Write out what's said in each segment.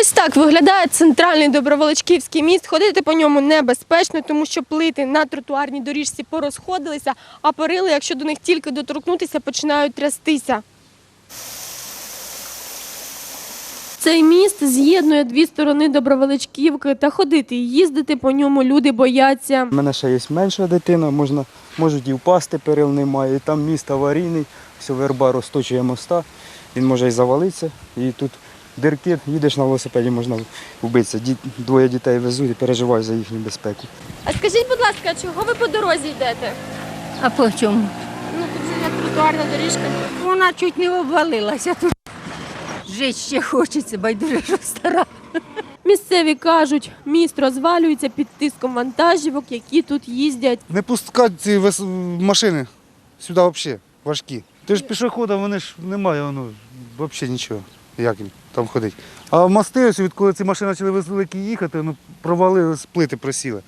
Ось так виглядає центральний Доброволочківський міст. Ходити по ньому небезпечно, тому що плити на тротуарній доріжці порозходилися, а перили, якщо до них тільки доторкнутися, починають трястися. Цей міст з'єднує дві сторони Добровеличківки та ходити і їздити по ньому люди бояться. У мене ще є менша дитина, можна, можуть і впасти, перил немає. Там міст аварійний, все верба розточує моста, він може і завалитися. І тут дирки, їдеш на велосипеді, можна вбитися. Ді- двоє дітей везуть і переживаю за їхню безпеку. А скажіть, будь ласка, чого ви по дорозі йдете? А по чому? Ну тут же як тротуарна доріжка. Вона чуть не обвалилася тут. Жити ще хочеться, байдуже, що стара. Місцеві кажуть, міст розвалюється під тиском вантажівок, які тут їздять. Не пускати ці вес- машини сюди взагалі важкі. Ти ж пішохода, вони ж немає, воно взагалі нічого, як їм там ходить. А мости, ось відколи ці машини почали великі їхати, ну провалили, плити просіли.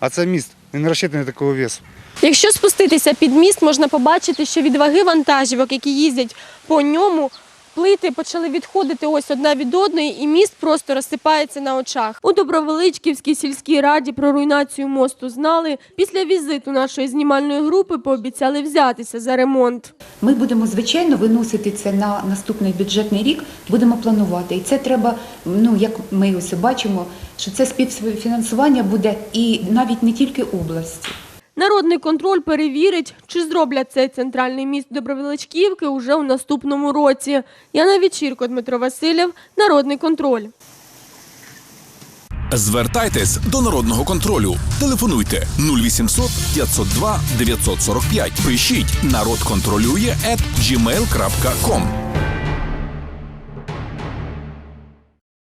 А це міст, він не розчитаний такого весу. Якщо спуститися під міст, можна побачити, що від ваги вантажівок, які їздять по ньому, плити почали відходити ось одна від одної, і міст просто розсипається на очах. У Добровеличківській сільській раді про руйнацію мосту знали. Після візиту нашої знімальної групи пообіцяли взятися за ремонт. Ми будемо звичайно виносити це на наступний бюджетний рік, будемо планувати. І це треба, ну як ми ось бачимо, що це співфінансування буде і навіть не тільки області. Народний контроль перевірить, чи зроблять цей центральний міст Добровеличківки уже у наступному році. Яна Вечірко, Дмитро Васильєв, Народний контроль. Звертайтесь до народного контролю. Телефонуйте 0800 502 945. Пишіть народ контролює at.